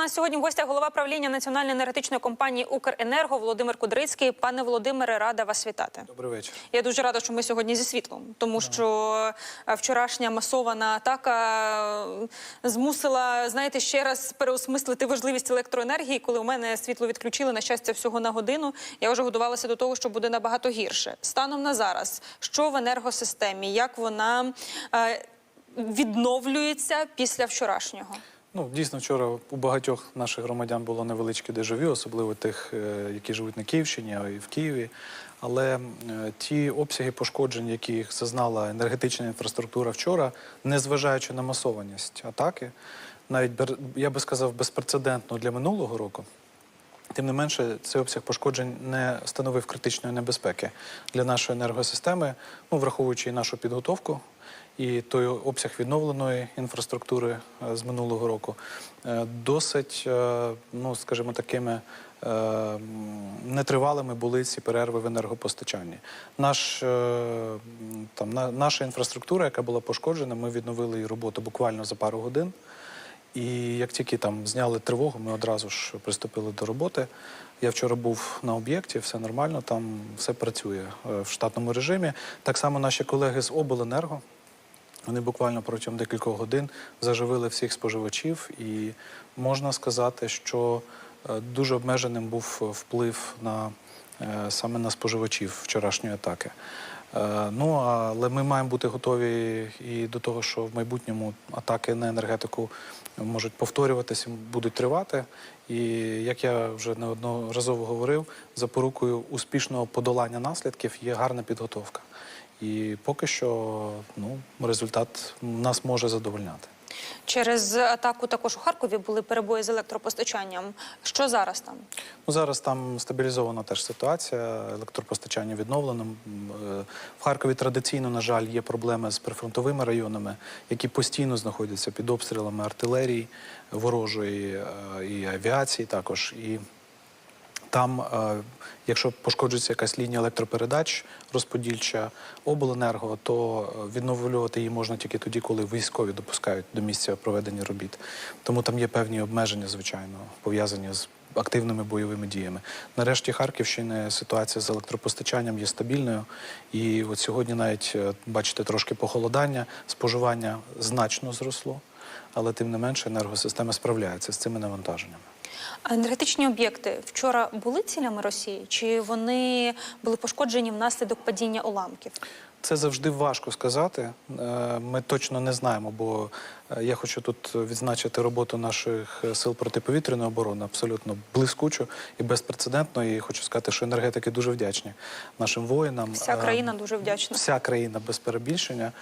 нас сьогодні в гостях голова правління національної енергетичної компанії Укренерго Володимир Кудрицький. Пане Володимире, рада вас вітати. Добрий вечір. Я дуже рада, що ми сьогодні зі світлом, тому що е, вчорашня масована атака е, змусила, знаєте, ще раз переосмислити важливість електроенергії. Коли у мене світло відключили, на щастя, всього на годину. Я вже готувалася до того, що буде набагато гірше. Станом на зараз, що в енергосистемі, як вона е, відновлюється після вчорашнього? Ну, дійсно, вчора у багатьох наших громадян було невеличке дежавю, особливо тих, е, які живуть на Київщині, а і в Києві. Але е, ті обсяги пошкоджень, які зазнала енергетична інфраструктура вчора, незважаючи на масованість атаки, навіть я би сказав, безпрецедентно для минулого року. Тим не менше, цей обсяг пошкоджень не становив критичної небезпеки для нашої енергосистеми, ну, враховуючи і нашу підготовку, і той обсяг відновленої інфраструктури е, з минулого року, е, досить, е, ну, скажімо, такими нетривалими були ці перерви в енергопостачанні. Наш, там, на, наша інфраструктура, яка була пошкоджена, ми відновили її роботу буквально за пару годин. І як тільки там зняли тривогу, ми одразу ж приступили до роботи. Я вчора був на об'єкті, все нормально, там все працює е, в штатному режимі. Так само наші колеги з обленерго. Вони буквально протягом декількох годин заживили всіх споживачів, і можна сказати, що е, дуже обмеженим був вплив на е, саме на споживачів вчорашньої атаки. Е, Ну але ми маємо бути готові і до того, що в майбутньому атаки на енергетику можуть повторюватися, будуть тривати. І як я вже неодноразово говорив, запорукою успішного подолання наслідків є гарна підготовка. І поки що ну, результат нас може задовольняти. Через атаку також у Харкові були перебої з електропостачанням. Що зараз там? Ну, зараз там стабілізована теж ситуація, електропостачання відновлено. Е, В Харкові традиційно, на жаль, є проблеми з прифронтовими районами, які постійно знаходяться під обстрілами артилерії, ворожої е, і авіації також. І там, е, якщо пошкоджується якась лінія електропередач розподільча обленерго, то е, відновлювати її можна тільки тоді, коли військові допускають до місця проведення робіт. Тому там є певні обмеження, звичайно, пов'язані з активними бойовими діями. Нарешті Харківщини ситуація з електропостачанням є стабільною. І от сьогодні навіть е, бачите трошки похолодання, споживання значно зросло, але тим не менше енергосистема справляється з цими навантаженнями. Енергетичні об'єкти вчора були цілями Росії, чи вони були пошкоджені внаслідок падіння уламків? Це завжди важко сказати. Е, Ми точно не знаємо, бо е, я хочу тут відзначити роботу наших сил протиповітряної оборони абсолютно блискучу і безпрецедентно. І хочу сказати, що енергетики дуже вдячні нашим воїнам. Вся Е, країна дуже вдячна. Вся країна без перебільшення.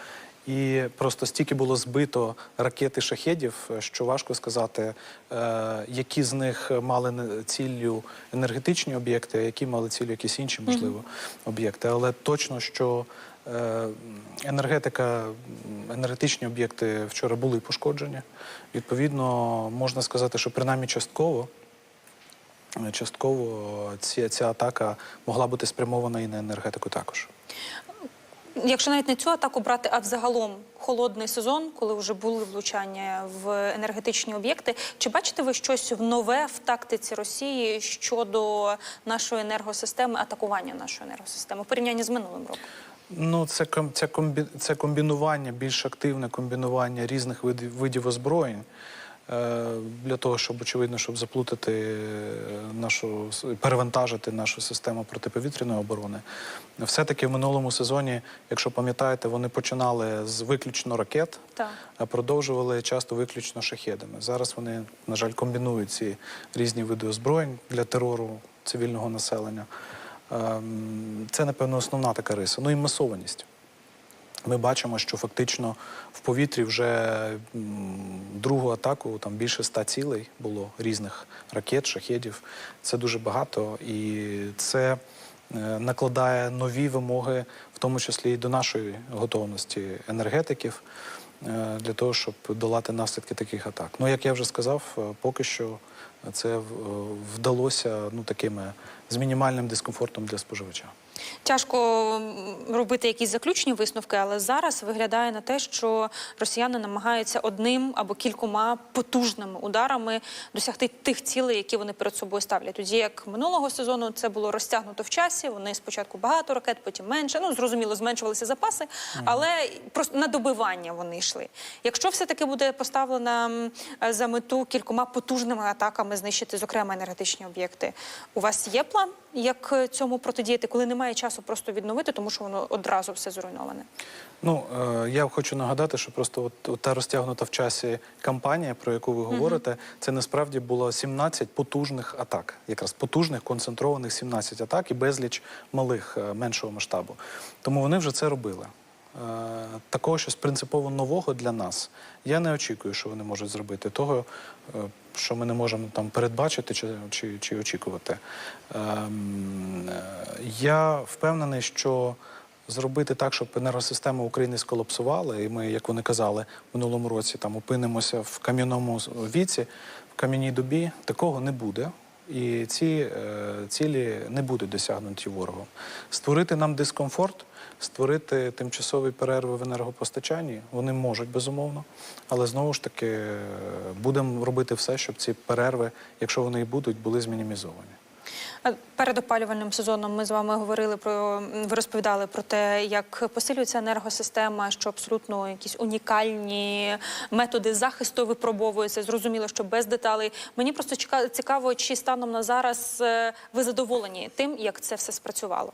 І просто стільки було збито ракет і шахедів, що важко сказати, е, які з них мали ціллю енергетичні об'єкти, а які мали ціллю якісь інші, можливо, об'єкти. Але точно, що е, енергетика, енергетичні об'єкти вчора були пошкоджені. Відповідно, можна сказати, що принаймні частково. Частково ця, ця атака могла бути спрямована і на енергетику також. Якщо навіть не цю атаку брати, а взагалом холодний сезон, коли вже були влучання в енергетичні об'єкти, чи бачите ви щось нове в тактиці Росії щодо нашої енергосистеми, атакування нашої енергосистеми в порівнянні з минулим роком? Ну, це, це, комбі, це комбінування, більш активне комбінування різних видів, видів озброєнь для того, щоб, очевидно, щоб заплутати е, нашу, перевантажити нашу систему протиповітряної оборони. Все-таки в минулому сезоні, якщо пам'ятаєте, вони починали з виключно ракет, Так. а продовжували часто виключно шахедами. Зараз вони, на жаль, комбінують ці різні види озброєнь для терору цивільного населення. Ем, Це, напевно, основна така риса. Ну і масованість. Ми бачимо, що фактично в повітрі вже другу атаку там більше ста цілей було різних ракет, шахедів. Це дуже багато, і це е, накладає нові вимоги, в тому числі і до нашої готовності енергетиків е, для того, щоб долати наслідки таких атак. Ну, як я вже сказав, е, поки що це вдалося ну, такими з мінімальним дискомфортом для споживача. Тяжко робити якісь заключні висновки, але зараз виглядає на те, що росіяни намагаються одним або кількома потужними ударами досягти тих цілей, які вони перед собою ставлять. Тоді як минулого сезону це було розтягнуто в часі. Вони спочатку багато ракет, потім менше. Ну зрозуміло, зменшувалися запаси, але просто на добивання вони йшли. Якщо все таки буде поставлена за мету кількома потужними атаками знищити, зокрема енергетичні об'єкти, у вас є план, як е, цьому протидіяти, коли немає часу просто відновити, тому що воно одразу все зруйноване. Ну, е, я хочу нагадати, що просто от, от та розтягнута в часі кампанія, про яку ви говорите, це насправді було 17 потужних атак, якраз потужних, концентрованих 17 атак і безліч малих е, меншого масштабу. Тому вони вже це робили. Е, Такого щось принципово нового для нас. Я не очікую, що вони можуть зробити того, е, що ми не можемо там передбачити чи, чи, чи очікувати. Ем, е, Я впевнений, що зробити так, щоб енергосистема України сколапсувала, і ми, як вони казали, в минулому році там опинимося в кам'яному віці, в кам'яній добі, такого не буде. І ці е, цілі не будуть досягнуті ворогом. Створити нам дискомфорт, створити тимчасові перерви в енергопостачанні, вони можуть безумовно, але знову ж таки е, будемо робити все, щоб ці перерви, якщо вони і будуть, були змінімізовані. А Перед опалювальним сезоном ми з вами говорили про ви розповідали про те, як посилюється енергосистема, що абсолютно якісь унікальні методи захисту випробовуються. Зрозуміло, що без деталей. Мені просто цікаво, чи станом на зараз е, ви задоволені тим, як це все спрацювало.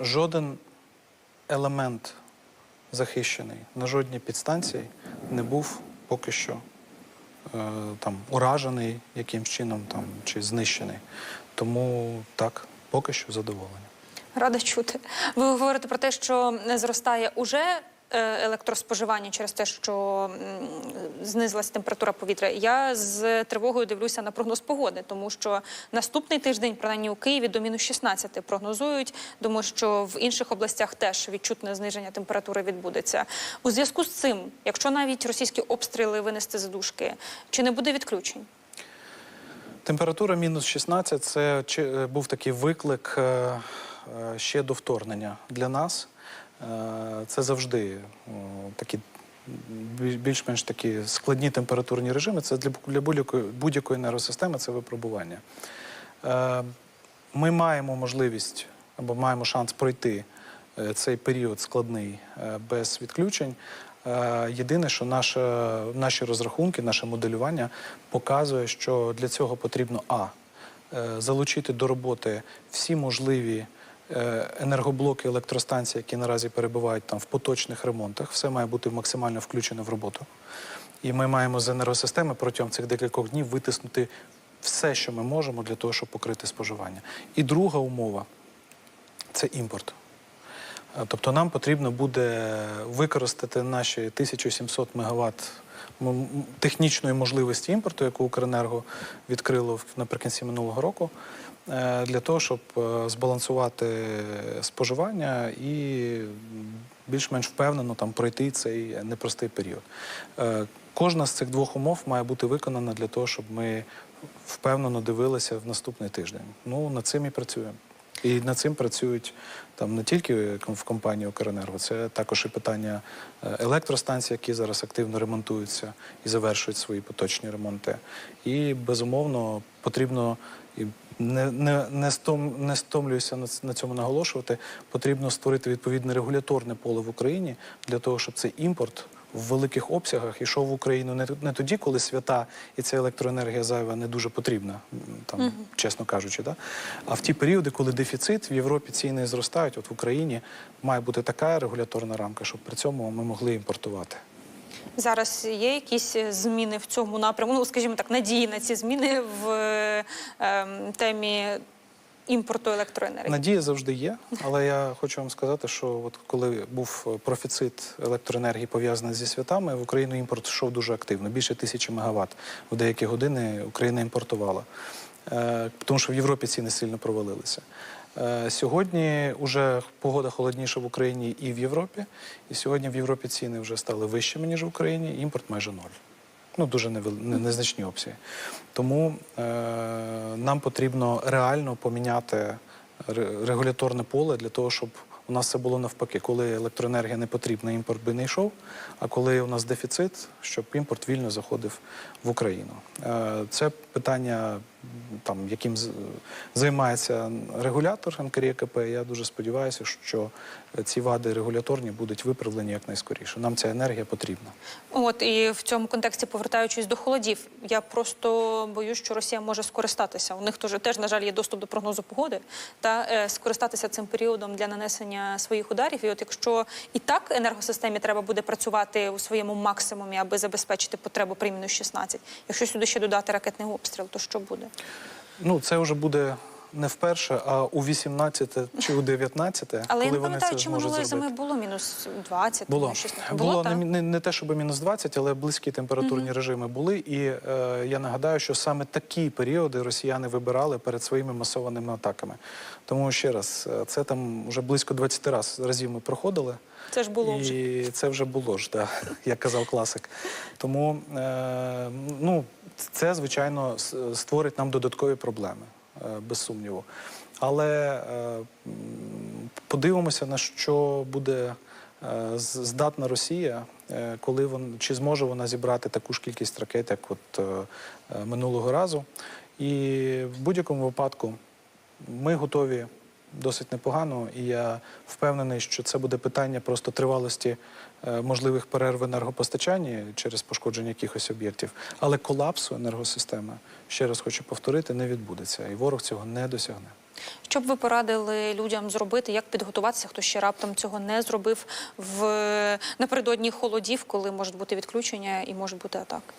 жоден елемент захищений на жодній підстанції не був поки що е, там уражений якимсь чином там, чи знищений. Тому так, поки що задоволені. Рада чути. Ви говорите про те, що не зростає уже е, електроспоживання через те, що знизилась температура повітря. Я з тривогою дивлюся на прогноз погоди, тому що наступний тиждень, принаймні у Києві, до мінус 16 прогнозують. Думаю, що в інших областях теж відчутне зниження температури відбудеться. У зв'язку з цим, якщо навіть російські обстріли винести з дужки, чи не буде відключень? Температура мінус 16 це е, був такий виклик е, е, ще до вторгнення для нас. Це завжди такі більш-менш такі складні температурні режими. Це для, будь-якої, будь-якої це випробування. Ми маємо можливість або маємо шанс пройти цей період складний без відключень. Е, Єдине, що наше, наші розрахунки, наше моделювання показує, що для цього потрібно а е, залучити до роботи всі можливі е, енергоблоки електростанцій, які наразі перебувають там в поточних ремонтах. Все має бути максимально включено в роботу. І ми маємо з енергосистеми протягом цих декількох днів витиснути все, що ми можемо для того, щоб покрити споживання. І друга умова це імпорт. Е, Тобто нам потрібно буде використати наші 1700 мегаватт технічної можливості імпорту, яку Укренерго відкрило наприкінці минулого року, е, для того, щоб е, збалансувати споживання і більш-менш впевнено там пройти цей непростий період. Кожна з цих двох умов має бути виконана для того, щоб ми впевнено дивилися в наступний тиждень. Ну над цим і працюємо. І над цим працюють там не тільки в компанії Укренерго, це також і питання е, електростанцій, які зараз активно ремонтуються і завершують свої поточні ремонти. І безумовно потрібно не, не, не, стом, не стомлююся на цьому наголошувати. Потрібно створити відповідне регуляторне поле в Україні для того, щоб цей імпорт в великих обсягах йшов в Україну не, не тоді, коли свята і ця електроенергія зайва не дуже потрібна, там, чесно кажучи, да? а в ті періоди, коли дефіцит в Європі ціни зростають, от в Україні має бути така регуляторна рамка, щоб при цьому ми могли імпортувати. Зараз є якісь зміни в цьому напрямку? Ну, скажімо так, надії на ці зміни в е, ем, темі імпорту електроенергії. Надія завжди є, але я хочу вам сказати, що от коли був профіцит електроенергії пов'язаний зі святами, в Україну імпорт йшов дуже активно. Більше тисячі мегаватт в деякі години Україна імпортувала, Е, тому що в Європі ціни сильно провалилися. Е, Сьогодні вже погода холодніша в Україні і в Європі. І сьогодні в Європі ціни вже стали вищими, ніж в Україні. Імпорт майже ноль. ну дуже незначні обсяги. Тому е, нам потрібно реально поміняти регуляторне поле для того, щоб у нас це було навпаки, коли електроенергія не потрібна, імпорт би не йшов. А коли у нас дефіцит, щоб імпорт вільно заходив в Україну. Е, Це питання, там, яким займається регулятор НКРЄКП. Я дуже сподіваюся, що ці вади регуляторні будуть виправлені якнайскоріше. Нам ця енергія потрібна. От і в цьому контексті, повертаючись до холодів, я просто боюсь, що Росія може скористатися. У них теж, на жаль, є доступ до прогнозу погоди та е, скористатися цим періодом для нанесення своїх ударів. І от якщо і так енергосистемі треба буде працювати у своєму максимумі, аби забезпечити потребу при мінус 16, якщо сюди ще додати ракетний обстріл, то що буде? Ну, це вже буде не вперше, а у 18 чи у 19, Але коли я не вони пам'ятаю, це чи зможуть минулої зробити. зими було мінус 20, Було. 16. Було, не, не, не те, щоб мінус 20, але близькі температурні режими були. І е, я нагадаю, що саме такі періоди росіяни вибирали перед своїми масованими атаками. Тому ще раз, е, це там вже близько 20 раз, разів ми проходили. Це ж було і вже. це вже було ж, да, як казав класик. Тому е, ну, це, звичайно, створить нам додаткові проблеми, е, без сумніву. Але е, подивимося, на що буде е, здатна Росія, е, коли вон, чи зможе вона зібрати таку ж кількість ракет, як от, е, е, минулого разу. І в будь-якому випадку ми готові досить непогано, і я впевнений, що це буде питання просто тривалості е, можливих перерв в енергопостачанні через пошкодження якихось об'єктів. Але колапсу енергосистеми, ще раз хочу повторити, не відбудеться, і ворог цього не досягне. Що б ви порадили людям зробити, як підготуватися, хто ще раптом цього не зробив в напередодні холодів, коли можуть бути відключення і можуть бути атаки?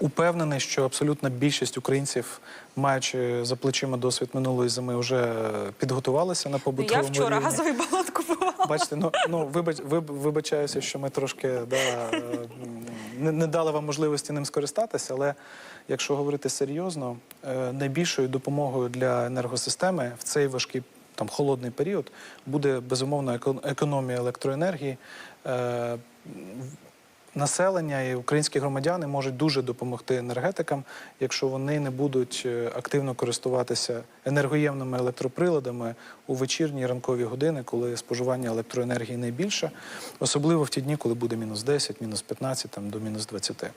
Упевнений, що абсолютна більшість українців, маючи за плечима досвід минулої зими, вже підготувалися на Я побутовому вчора рівні. газовий балон купувала. Бачите, ну, ну вибач, виб, вибачаюся, що ми трошки да, е, не, не дали вам можливості ним скористатися, але якщо говорити серйозно, е, найбільшою допомогою для енергосистеми в цей важкий там холодний період буде безумовно еко- економія електроенергії. Населення і українські громадяни можуть дуже допомогти енергетикам, якщо вони не будуть е, активно користуватися енергоємними електроприладами у вечірні ранкові години, коли споживання електроенергії найбільше, особливо в ті дні, коли буде мінус 10, мінус 15, там, до мінус 20. Е,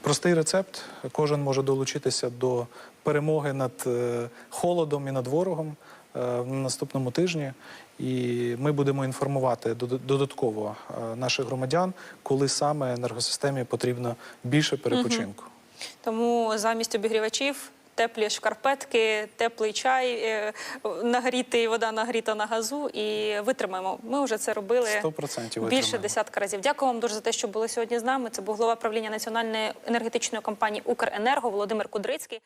простий рецепт. Кожен може долучитися до перемоги над е, холодом і над ворогом е, на наступному тижні. І ми будемо інформувати дод- додатково е, наших громадян, коли саме енергосистемі потрібно більше перепочинку. Тому замість обігрівачів теплі шкарпетки, теплий чай, е, нагрітий вода нагріта на газу і витримаємо. Ми вже це робили 100% більше десятка разів. Дякую вам дуже за те, що були сьогодні з нами. Це був голова правління національної енергетичної компанії Укренерго Володимир Кудрицький.